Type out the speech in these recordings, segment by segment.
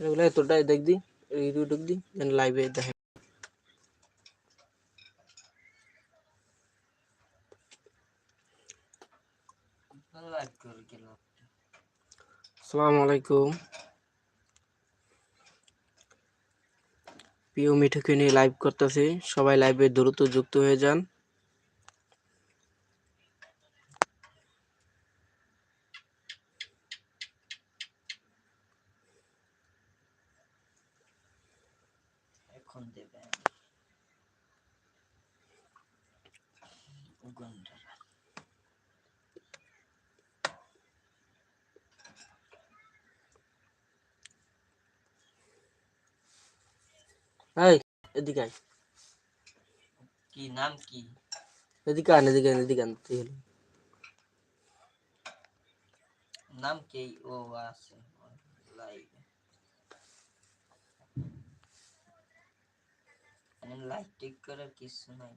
এগুলো তোরটাই দেখ দি রিভিউ ঢুক দি লাইভে দেখে আলাইকুম। প্রিয় লাইভ করতেছি। সবাই লাইভে দ্রুত যুক্ত হয়ে যান এখন দেবে উগান্ডারা এই এদিকে আয়। কি নাম কি? এদিকে আন এদিকে আন এদিকে আন তুই। নাম কি? ও আছে। লাইক। লাইক ঠিক করার কিছু নাই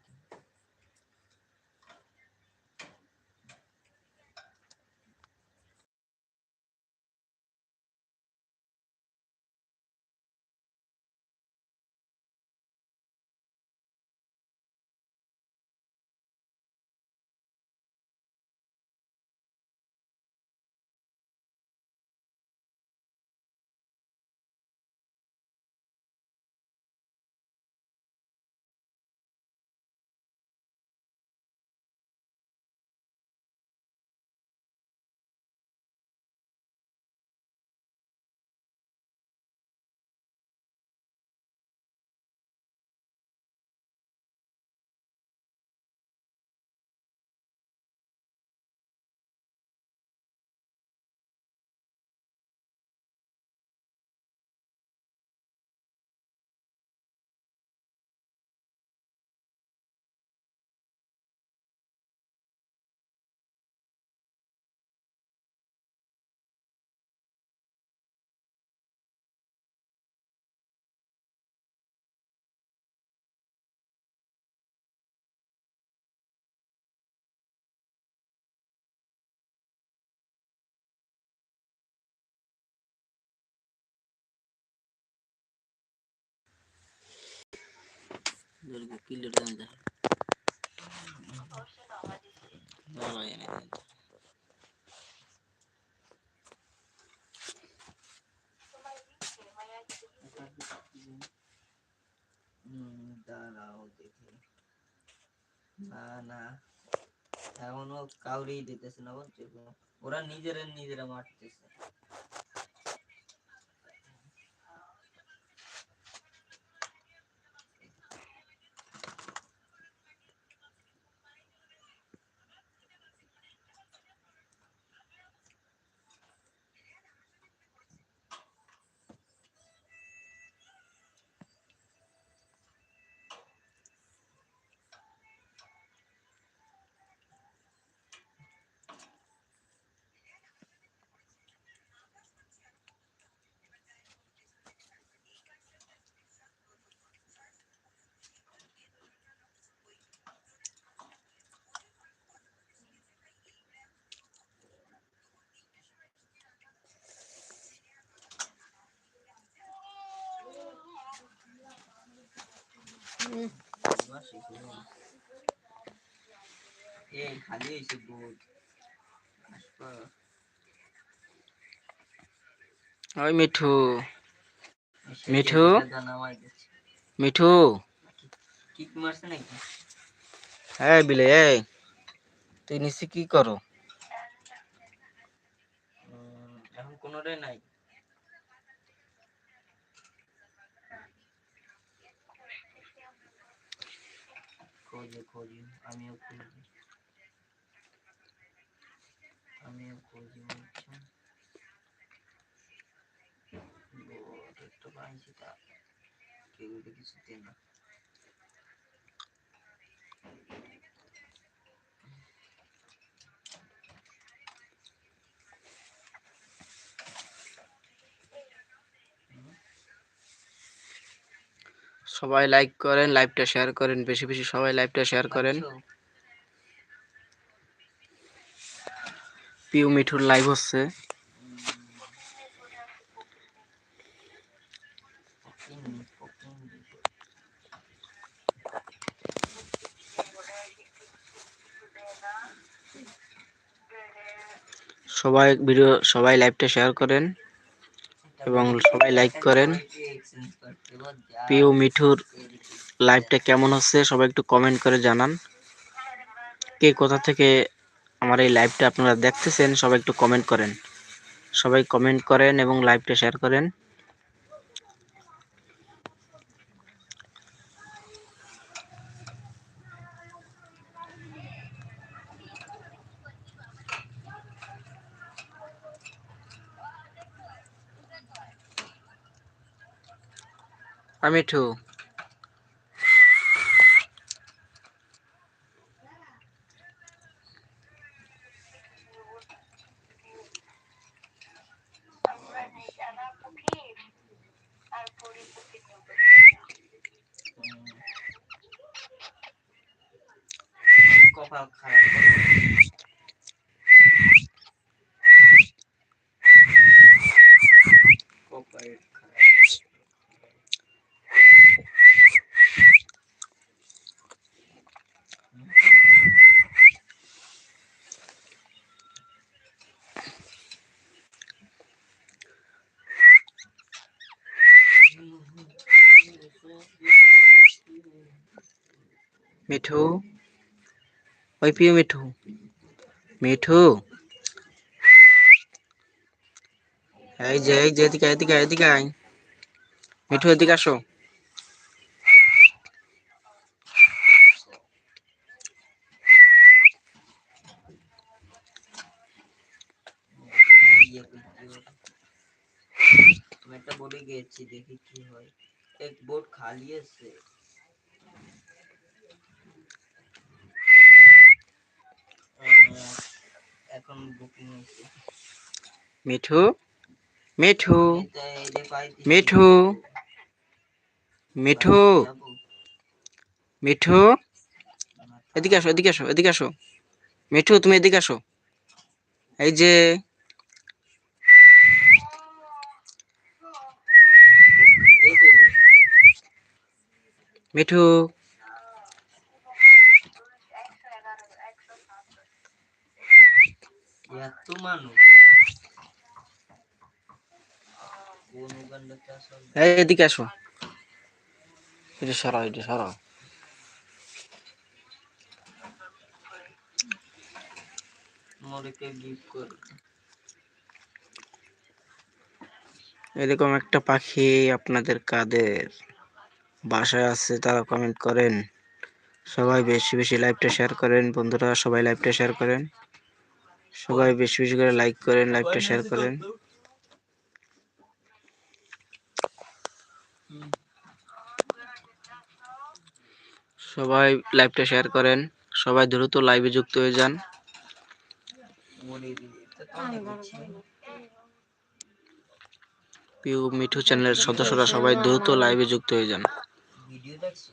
দুর্গা কিলোর দাম দেখা বাবা এনে দাঁড়াও দেখি। না না। এখনও কাউরেই দিতেছে না বলছো ওরা নিজেরা নিজেরা মারতেছে বাসি শুনো। এই খালি হয়েছে আসবা। ওই মিঠু। মিঠু? মিঠু? কিক মারছে নাকি? হ্যাঁ বিলে এই। তুই নিচে কি করো? এখন কোনোটাই নাই। খোঁজে খোঁজি আমিও খুঁজি আমিও খুঁজি বুঝছো বোর্ড একটু পাইছি তা কেউ তো কিছুতে সবাই লাইক করেন লাইভটা শেয়ার করেন বেশি বেশি সবাই লাইভটা শেয়ার করেন। আচ্ছা। পিউ মিঠুর লাইভ হচ্ছে। সবাই ভিডিও সবাই লাইভটা শেয়ার করেন। এবং সবাই লাইক করেন। পিউ মিঠুর লাইভটা কেমন হচ্ছে সবাই একটু কমেন্ট করে জানান। কে কোথা থেকে আমার এই লাইভটা আপনারা দেখতেছেন সবাই একটু কমেন্ট করেন। সবাই কমেন্ট করেন এবং লাইভটা শেয়ার করেন। আর মিঠু কপাল খারাপ কপাল খারাপ মিঠু? ওই পিউ মিঠু। মিঠু? এই যে এই যে, এদিকে এদিকে এদিকে আয়। মিঠু, এদিকে আসো। একটা বোর্ডে গেছি দেখি কি হয়। এক বোর্ড খালি আছে। হয়েছে মিঠু মিঠু। মিঠু মিঠু মিঠু, এদিকে আসো এদিকে আসো এদিকে আসো মিঠু, তুমি এদিকে আসো এই যে। মিঠু মানুষ। এদিকে আসো। এটা সরাও এটা সরাও এরকম একটা পাখি আপনাদের কাদের বাসায় আছে তারা কমেন্ট করেন। সবাই বেশি বেশি লাইভটা শেয়ার করেন। বন্ধুরা সবাই লাইভটা শেয়ার করেন। সবাই বেশি বেশি করে লাইক করেন লাইভটা শেয়ার করেন। সবাই লাইভটা শেয়ার করেন। সবাই দ্রুত লাইভে যুক্ত হয়ে যান। পিউ মিঠু চ্যানেলের সদস্যরা সবাই দ্রুত লাইভে যুক্ত হয়ে যান। ভিডিও দেখছ?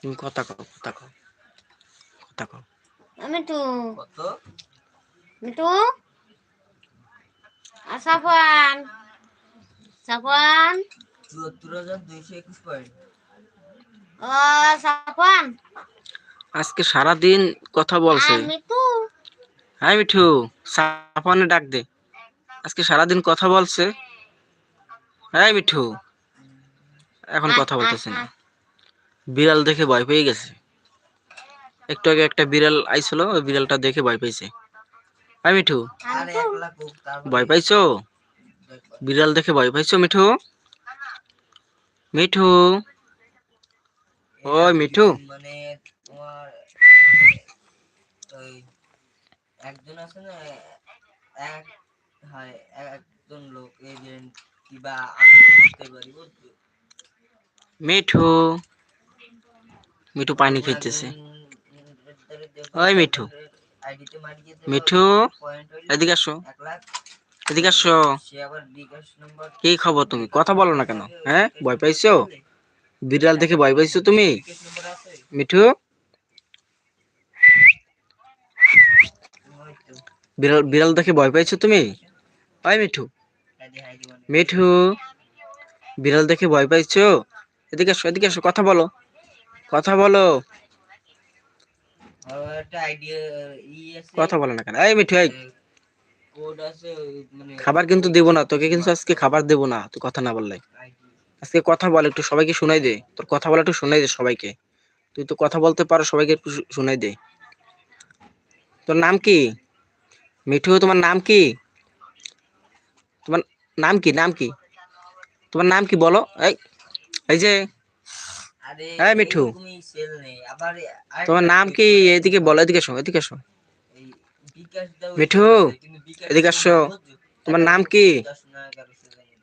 তুমি কথা কও কথা কও কথা কও মিঠু কত মিঠু আর সাফান সাফান চুয়াত্তর হাজার দুইশো একুশ পয়েন্ট ও সাফান আজকে সারা দিন কথা বলছে। মিঠু হ্যাঁ মিঠু সাফানে ডাক দে। আজকে সারাদিন কথা বলছে। হ্যাঁ মিঠু। এখন কথা বলতেছে না। বিড়াল দেখে ভয় পেয়ে গেছে। একটু আগে একটা বিড়াল আইছিল ওই বিড়ালটা দেখে ভয় পেয়েছে। হ্যাঁ মিঠু ভয় পাইছো? বিড়াল দেখে ভয় পাইছো মিঠু? মিঠু? ওই মিঠু। মানে তোমার একজন আছে না এক হয় একজন লোক এজেন্ট কিবা আমি বুঝতে পারি মিঠু মিঠু পানি খেতেছে ওই মিঠু। মিঠু, এদিকে আসো। এদিকে আসো। কি খবর তুমি? কথা বলো না কেন? হ্যাঁ? ভয় পাইছো? বিড়াল দেখে ভয় পাইছো তুমি? মিঠু? বিড়াল বিড়াল দেখে ভয় পাইছো তুমি? ওই মিঠু। মিঠু, বিড়াল দেখে ভয় পাইছো? এদিকে আসো এদিকে আসো, কথা বলো। কথা বলো। কথা বলো না কেন। এই মিঠু এই। মানে খাবার কিন্তু দেবো না তোকে কিন্তু আজকে খাবার দেবো না তুই কথা না বললে। আজকে কথা বল একটু সবাইকে শোনাই দে। তোর কথা বলা একটু শোনাই দে সবাইকে। তুই তো কথা বলতে পারো সবাইকে একটু শোনাই দে। তোর নাম কি? মিঠু তোমার নাম কি? তোমার নাম কি? নাম কি? তোমার নাম কি বলো? এই এই যে এই মিঠু। তোমার নাম কি এদিকে বলো এদিকে এসো এদিকে দাও মিঠু, এদিকে আসো। তোমার নাম কি।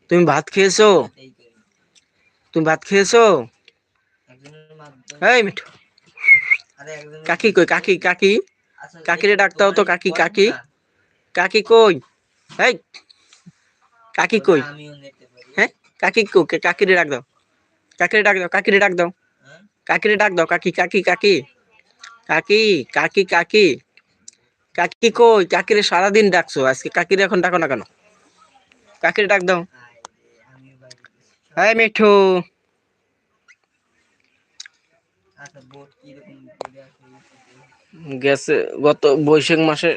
তুমি ভাত খেয়েছো? তুমি ভাত খেয়েছো? এই মিঠু। কাকি কই? কাকি কাকি। আচ্ছা, কাকিরে এই ডাক দাও তো, কাকি, কাকি। কাকি কই? এই কাকি কই? হ্যাঁ কাকি কো কাকিরে ডাক দাও। কাকিরে ডাক দাও কাকিরে ডাক দাও হ্যাঁ? কাকিরে ডাক দাও কাকি কাকি কাকি কাকি কাকি কাকি কাকি কই কাকিরে সারাদিন ডাকছো আজকে কাকিরে এখন ডাকো না কেন কাকিরে ডাক দাও। এই মিঠু? গেছে গত বৈশাখ মাসে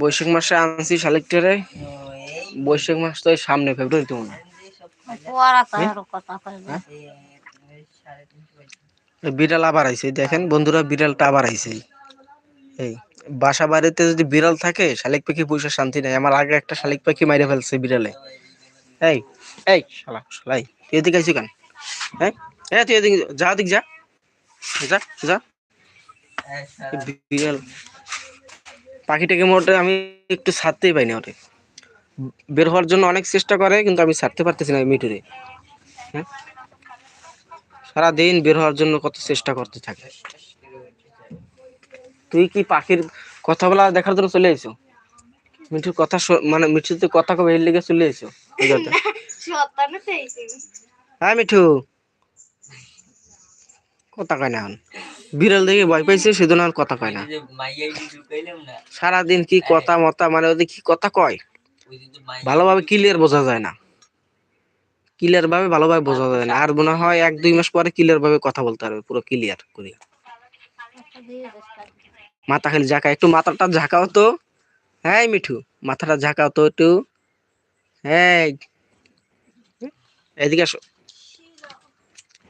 বৈশাখ মাসে আনছি শালিকটারে ও, বৈশাখ মাস তো সামনে ফেব্রুয়ারিতে মনে হয়। বিড়াল আবার আইছে, দেখেন বন্ধুরা বিড়ালটা আবার আইছে। এই, বাসা বাড়িতে যদি বিড়াল থাকে, শালিক পাখি পয়সা শান্তি নাই। আমার আগে একটা শালিক পাখি মাইরে ফেলছে বিড়ালে। এই এই, শালা শালাই তুই এদিকে আইছিস কেন? হ্যাঁ হ্যাঁ তুই এদিকে যা দিক যা। যা যা। বিড়াল, পাখিটাকে মোটে আমি একটু ছাড়তেই পাইনি ওরে। বের হওয়ার জন্য অনেক চেষ্টা করে, কিন্তু আমি ছাড়তে পারতেছি না মিটুরে। হ্যাঁ? সারাদিন বের হওয়ার জন্য কত চেষ্টা করতে থাকে। তুই কি পাখির কথা বলা দেখার জন্য চলে এসো মিঠুর কথা মানে মিঠুর কথা কবে এর লেগে চলে এসো হ্যাঁ মিঠু। কথা কয় না বিড়াল দেখে ভয় পাইছে, সেজন্য আর কথা কয় না। সারাদিন কি কথা মতা মানে ওদের কি কথা কয়? ভালোভাবে ক্লিয়ার বোঝা যায় না। ক্লিয়ার ভাবে ভালোভাবে বোঝা যায় না। আর মনে হয় এক, দুই মাস পরে ক্লিয়ার ভাবে কথা বলতে পারবে, পুরো ক্লিয়ার করে। মাথা খালি ঝাঁকা একটু মাথাটা ঝাঁকাও তো। হ্যাঁ মিঠু, মাথাটা ঝাঁকাও তো একটু। হ্যাঁ এদিকে আসো।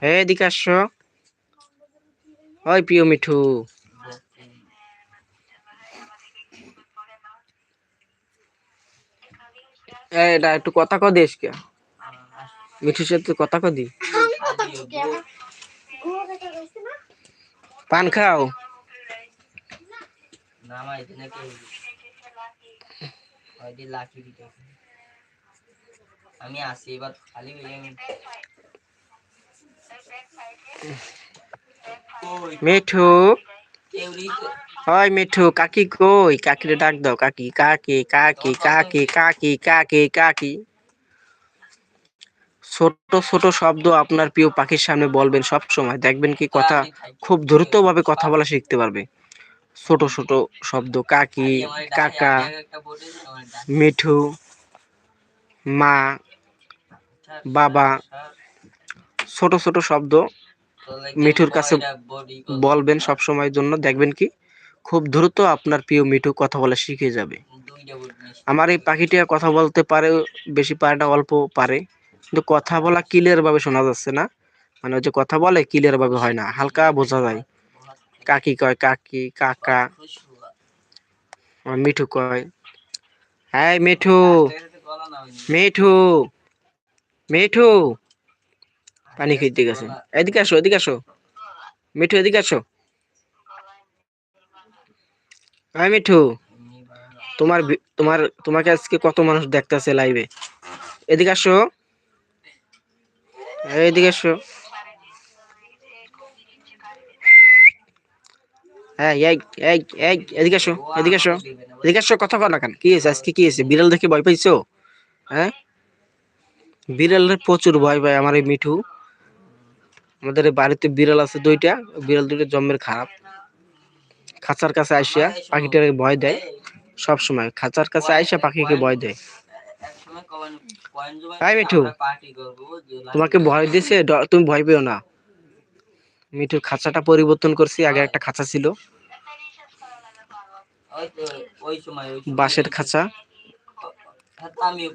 হ্যাঁ এদিকে আসো। ওই প্রিয় মিঠু। এটা একটু কথা কো দিস কে? মিঠুর সাথে কথা কো দি। পান খাও। আমি আসি এবার খালি মিঠু। ওই মিঠু কাকি কই? কাকিরে ডাক দাও কাকি কাকি কাকি কাকি কাকি কাকি কাকি। ছোট ছোট শব্দ আপনার প্রিয় পাখির সামনে বলবেন সব সময় দেখবেন কি কথা খুব দ্রুত ভাবে কথা বলা শিখতে পারবে। ছোট ছোট শব্দ কাকি কাকা মিঠু মা বাবা। ছোট ছোট শব্দ মিঠুর কাছে বলবেন সব সময়ের জন্য দেখবেন কি? খুব দ্রুত আপনার প্রিয় মিঠু কথা বলা শিখে যাবে। আমার এই পাখিটা কথা বলতে পারে বেশি পারে না অল্প পারে। কিন্তু কথা বলা ক্লিয়ার ভাবে শোনা যাচ্ছে না। মানে যে কথা বলে ক্লিয়ার ভাবে হয় না হালকা বোঝা যায়। কাকি কয় কাকি কাকা। মিঠু কয় হ্যাঁ মিঠু মিঠু মিঠু পানি খেতে গেছে। এদিকে আসো এদিকে আসো। মিঠু, এদিকে আসো। হ্যাঁ মিঠু, তোমার তোমার, তোমাকে আজকে কত মানুষ দেখতেছে লাইভে এদিকে আসো। এদিকে আসো। হ্যাঁ এই এই এদিকে আসো এদিকে আসো এদিকে আসো, কথা কেন? কি আজকে কি বিড়াল দেখে ভয় পাইছো? হ্যাঁ? বিড়ালের প্রচুর ভয় পায় আমার এই মিঠু। আমাদের এই বাড়িতে বিড়াল আছে দুইটা বিড়াল দুইটা জন্মের খারাপ। খাঁচার কাছে আইসা পাখিটাকে ভয় দেয় সব সময় খাঁচার কাছে আইসা পাখিকে ভয় দেয়। হাই মিঠু। তোমাকে ভয় দিছে? ড- তুমি ভয় পেও না। মিঠুর খাঁচাটা পরিবর্তন করছি আগে একটা খাঁচা ছিল। বাঁশের খাঁচা।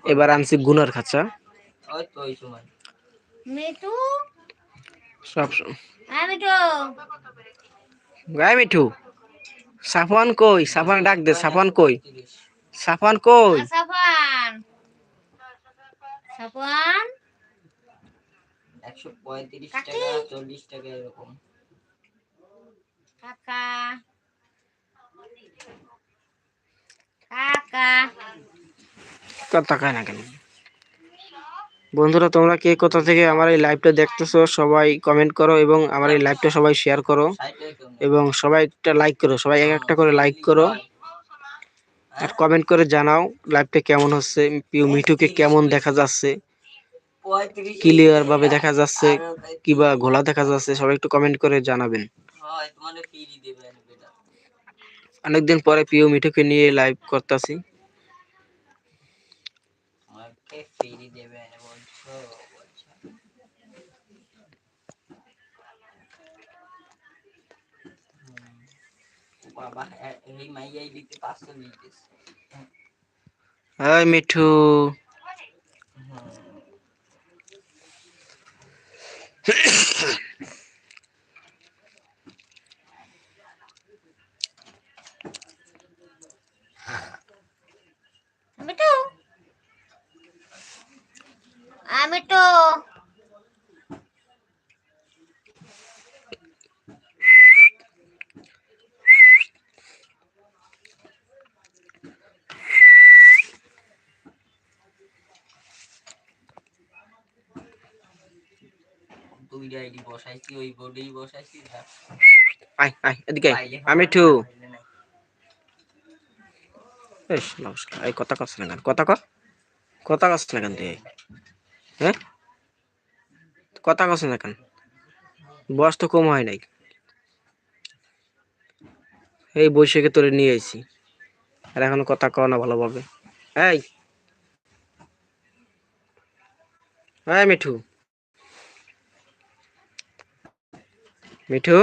এবার আনছি গুনার খাঁচা। মিঠু? সব স- হ্যাঁ মিঠু গায়ে মিঠু সাফান কই সাফান ডাক দে সাফান কই তিরিশ সাফান কই সাফান সাফান একশো পঁয়ত্রিশ কাকি। টাকা চল্লিশ টাকা এরকম কাকা কাকা কথা কয় না কেন বন্ধুরা তোমরা কে কোথা থেকে আমার এই লাইভটা দেখতেছো সবাই কমেন্ট করো এবং আমার এই লাইভটা সবাই শেয়ার করো। এবং সবাই একটা লাইক করো সবাই এক একটা করে লাইক করো আর কমেন্ট করে জানাও লাইভটা কেমন হচ্ছে পিউ মিঠুকে কেমন দেখা যাচ্ছে ক্লিয়ার ভাবে দেখা যাচ্ছে কিবা ঘোলা দেখা যাচ্ছে সবাই একটু কমেন্ট করে জানাবেন অনেকদিন পরে পিউ মিঠুকে নিয়ে লাইভ করতেছি আমাকে ফ্রি দেবে বলছো বলছো হুম। বাবা এ- এই মাইয়াই দিতে পাঁচশো দিতেছে হাই মিঠু আইডি বসাইছি ওই বোর্ডেই বসাইছি এদিকে নমস্কার। এই কথা কস না কেন? কথা ক কথা কস না কেন হ্যাঁ কথা কস না কেন? বয়স তো কম হয় নাই। এই বৈশাখে তোরে নিয়ে আইছি। আর এখন কথা কও না ভালোভাবে। এই। হ্যাঁ মিঠু। মিঠু?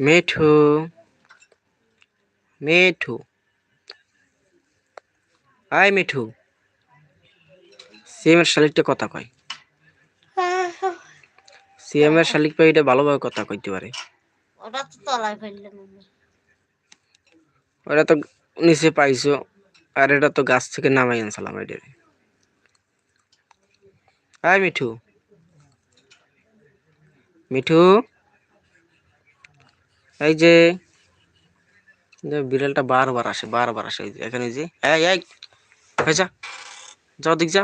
মিঠু? মিঠু? আয় মিঠু। সিএমের শালিকটা কথা কয়। সিএমের শালিক পাই এটা ভালোভাবে কথা কইতে পারে। ওটা তো তলায় ফেললাম। ওটা তো নিচে পাইছো আর এটা তো গাছ থেকে নামাই আনছিলাম এটারে আয় মিঠু। মিঠু। এই যে যে বিড়ালটা বারবার আসে বারবার আসে এখানে যে এই এই যা যাও দিক যা।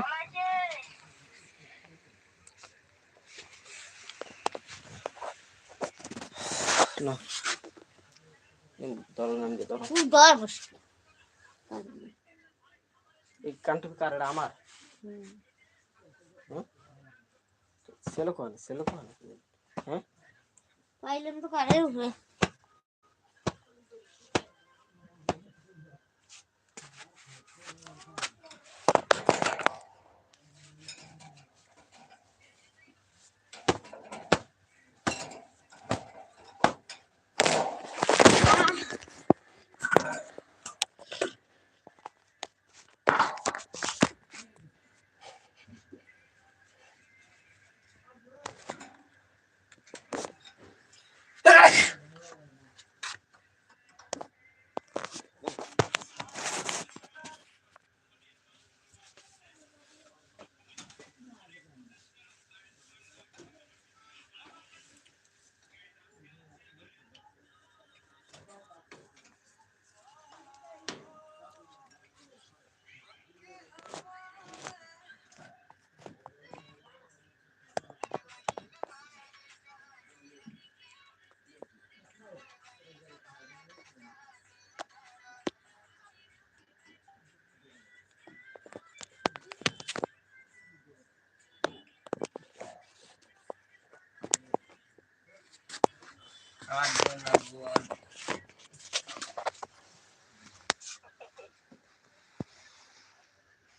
না। ধরো নাম দিয়ে ধরো। বার বস। এই কানটুকু কার আমার। সেলো কোন সেলো কোন হ্যাঁ? পাইলাম তো কারের উপরে।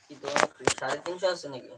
কি তোমার সাড়ে তিনশো আছে নাকি